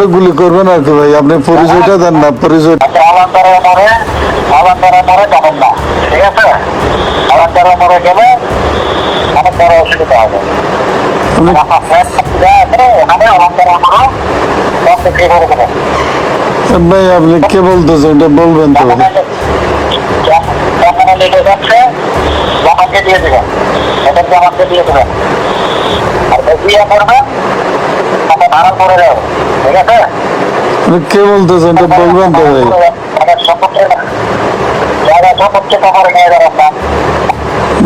করলে গুলি করবেন আর কি ভাই আপনি পরিচয়টা দেন না পরিচয় আচ্ছা মরে আলান্তরে মরে যাবেন না ঠিক আছে? আলান্তরে মরে গেলে অনেক বড় অসুবিধা হবে। আপনি আপনার ফ্ল্যাট যা আছে ওখানে আলান্তরে মরে সব বিক্রি করে দেবেন ভাই আপনি কে বলতেছেন এটা বলবেন তো। দিয়ে দেবেন। এটা জামাকে দিয়ে দেবেন। আর বেশি করবেন? কে বলতেছেন এটা বলবেন তো ভাই।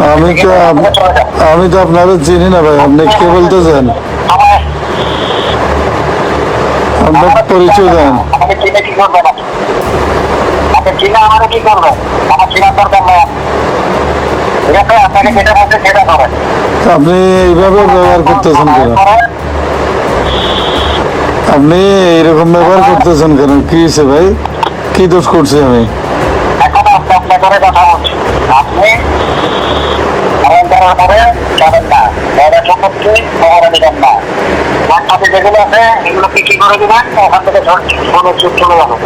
আমি তো আমি তো চিনি না ভাই। আপনি কে বলতেছেন? আপনার পরিচয় দেন। আপনি? এইভাবে ব্যবহার করতেছেন কি আপনি এইরকম ব্যবহার করতেছেন কেন? কি হয়েছে ভাই? কি দোষ করছি আমি? এখন আপনার করে কথা বলছি আপনি পরে যাবেন না। জায়গা সম্পত্তি খবরে নেবেন না। বাচ্চাতে যেগুলো আছে এগুলো কি কি করে দিবেন? ওখান থেকে ছোট চলে যাবে।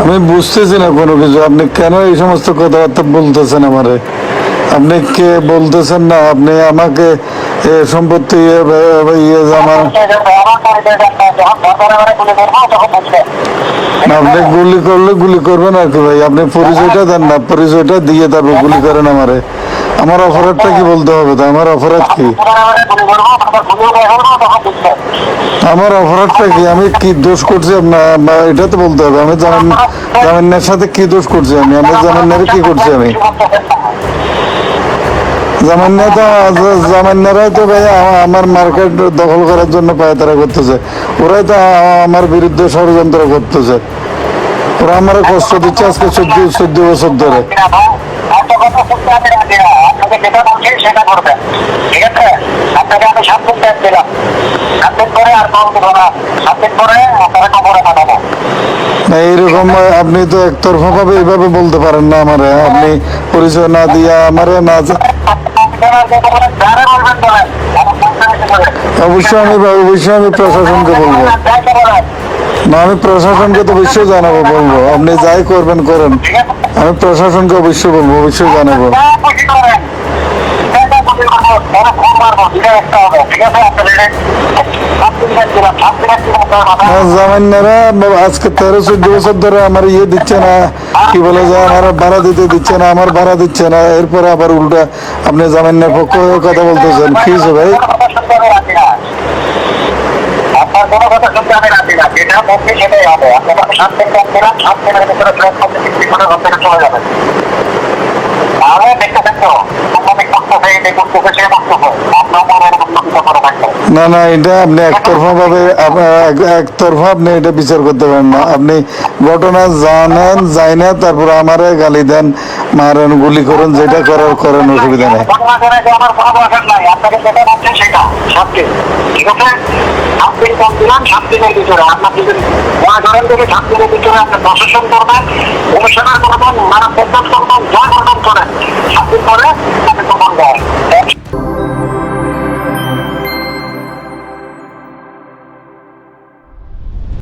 আমি বুঝতেছি না কোনো কিছু। আপনি কেন এই সমস্ত কথাবার্তা বলতেছেন আমারে? আপনি কে বলতেছেন না? আপনি আমাকে সম্পত্তি ইয়ে, বুঝবেন আপনি গুলি করলে গুলি করবেন আর কি ভাই। আপনি পরিচয়টা দেন না পরিচয়টা দিয়ে তারপর গুলি করেন আমারে। আমার অপরাধটা কি বলতে হবে তো? আমার অপরাধ কি? আমার অপরাধটা কি? আমি কি দোষ করছি? আপনার এটা তো বলতে হবে। আমি জামিন জামিনের সাথে কি দোষ করছি আমি? আমি জামিনের কি করছি আমি? জামান্না তো জামান্নারাই তো ভাই আমার মার্কেট দখল করার জন্য পায়তারা করতেছে। ওরাই তো আমার বিরুদ্ধে ষড়যন্ত্র করতেছে। ওরা আমার কষ্ট দিচ্ছে আজকে চোদ্দ চোদ্দ বছর ধরে। এইরকম আপনি তো একতরফা ভাবে এইভাবে বলতে পারেন না আমারে। আপনি পরিচয় না দিয়ে আমারে না অবশ্যই আমি অবশ্যই আমি প্রশাসনকে বলব যাইতে বলেন না আমি প্রশাসনকে তো অবশ্যই জানাব বলব আপনি যাই করবেন করেন ঠিক আছে আমি প্রশাসনকে অবশ্যই বলব অবশ্যই জানাব যা খুশি করেন যেটা খুশি করব বড় ফোন মারবো দুটো একটা হবে ঠিক আছে আপনাদের সাত দিন ব্যাগ দিলাম সাত দিন একদিন আপনার মাথা জামান্নারা আজকে তেরো চোদ্দ বছর ধরে আমার ইয়ে দিচ্ছে না কি বলে যে আমার ভাড়া দিতে দিচ্ছে না আমার ভাড়া দিচ্ছে না এরপরে আবার উল্টা আপনি জামান্নার পক্ষ কথা বলতেছেন কি হয়েছে ভাই কোনো কথা শুনতে আমি রাজি না। আপনার কোনো কথা শুনতে আমি রাজি না যেটা বলছি সেটাই হবে সাত দিলাম সাত ভিতরে চলে তাহলে দেখতে থাকতো না না, এটা আপনি একতরফা ভাবে একতরফা আপনি এটা বিচার করতে পারেন না। আপনি ঘটনা জানেন যাই না তারপর আমারে গালি দেন, মারেন, গুলি করেন, যেটা করার করেন, অসুবিধা নেই। প্রশাসন করবেন মানে প্রদ্যোগ করবেন যা করবেন করেন সাত দিন পরে আপনি প্রমাণ দেয়